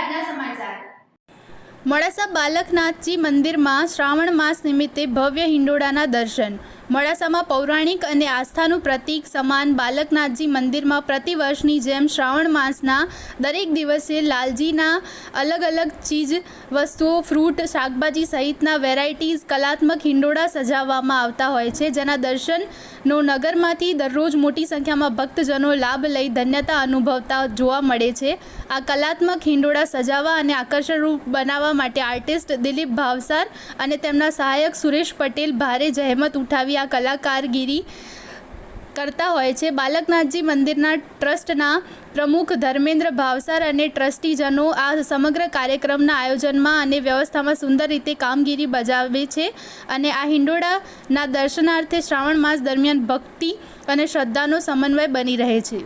ન્યૂઝમાં મોડાસા બાલકનાથજી મંદિરમાં શ્રાવણ માસ નિમિત્તે ભવ્ય હિંડોળાના દર્શન. મોડાસામાં પૌરાણિક અને આસ્થાનું પ્રતીક સમાન બાલકનાથજી મંદિરમાં પ્રતિવર્ષની જેમ શ્રાવણ માસના દરેક દિવસે લાલજીના અલગ અલગ ચીજ વસ્તુઓ, ફ્રૂટ, શાકભાજી સહિતના વેરાયટીઝ કલાત્મક હિંડોળા સજાવવામાં આવતા હોય છે, જેના દર્શનનો નગરમાંથી દરરોજ મોટી સંખ્યામાં ભક્તજનો લાભ લઈ ધન્યતા અનુભવતા જોવા મળે છે. આ કલાત્મક હિંડોળા સજાવવા અને આકર્ષણરૂપ બનાવવા માટે આર્ટિસ્ટ દિલીપ ભાવસાર અને તેમના સહાયક સુરેશ પટેલ ભારે જહેમત ઉઠાવી આ કલાકારગીરી કરતા હોય છે. બાલકનાથજી મંદિરના ટ્રસ્ટના પ્રમુખ ધર્મેન્દ્ર ભાવસાર અને ટ્રસ્ટીજનો આ સમગ્ર કાર્યક્રમના આયોજનમાં અને વ્યવસ્થામાં સુંદર રીતે કામગીરી બજાવે છે અને આ હિંડોળાના દર્શનાર્થે શ્રાવણ માસ દરમિયાન ભક્તિ અને શ્રદ્ધાનો સમન્વય બની રહે છે.